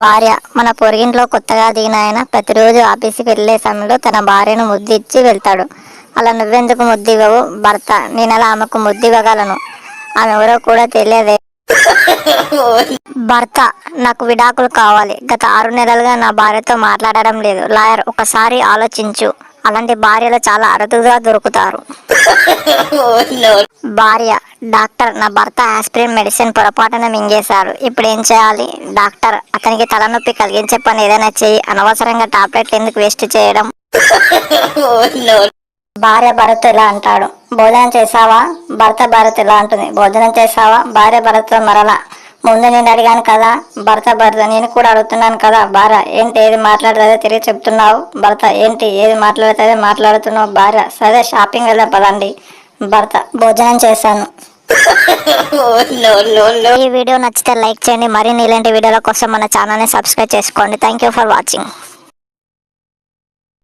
భార్య మన పొరిగింట్లో కొత్తగా దిగిన ఆయన ప్రతిరోజు ఆఫీస్కి వెళ్ళే సమయంలో తన భార్యను ముద్దిచ్చి వెళ్తాడు. అలా నువ్వెందుకు ముద్దివ్వవు భర్త? నేను అలా ఆమెకు ముద్దివ్వగలను. ఆమె ఎవరో కూడా తెలియదే. భర్త నాకు విడాకులు కావాలి. గత ఆరు నెలలుగా నా భార్యతో మాట్లాడడం లేదు. లాయర్ ఒకసారి ఆలోచించు. అలాంటి భార్యలు చాలా అరుదుగా దొరుకుతారు. భార్య డాక్టర్ నా భర్త ఆస్పిరిన్ మెడిసిన్ పొరపాటున మింగేశారు. ఇప్పుడు ఏం చేయాలి? డాక్టర్ అతనికి తలనొప్పి కలిగించే పని ఏదైనా చేయి. అనవసరంగా టాబ్లెట్లు ఎందుకు వేస్ట్ చేయడం? భార్య భరత్ ఇలా అంటాడు? భోజనం చేసావా భర్త భరత్ ఇలా అంటుంది? భోజనం చేసావా భార్య భరత్తో మరలా ముందు నేను అడిగాను కదా భర్త భర్త నేను కూడా అడుగుతున్నాను కదా భార్య ఏంటి ఏది మాట్లాడుతుందో తిరిగి చెప్తున్నావు? భర్త ఏంటి ఏది మాట్లాడుతుందో మాట్లాడుతున్నావు? భార్య సరే షాపింగ్ వెళ్దాం పదండి. భర్త భోజనం చేశాను. ఈ వీడియో నచ్చితే లైక్ చేయండి. మరిన్ని ఇలాంటి వీడియోల కోసం మన ఛానల్ని సబ్స్క్రైబ్ చేసుకోండి. Thank you for watching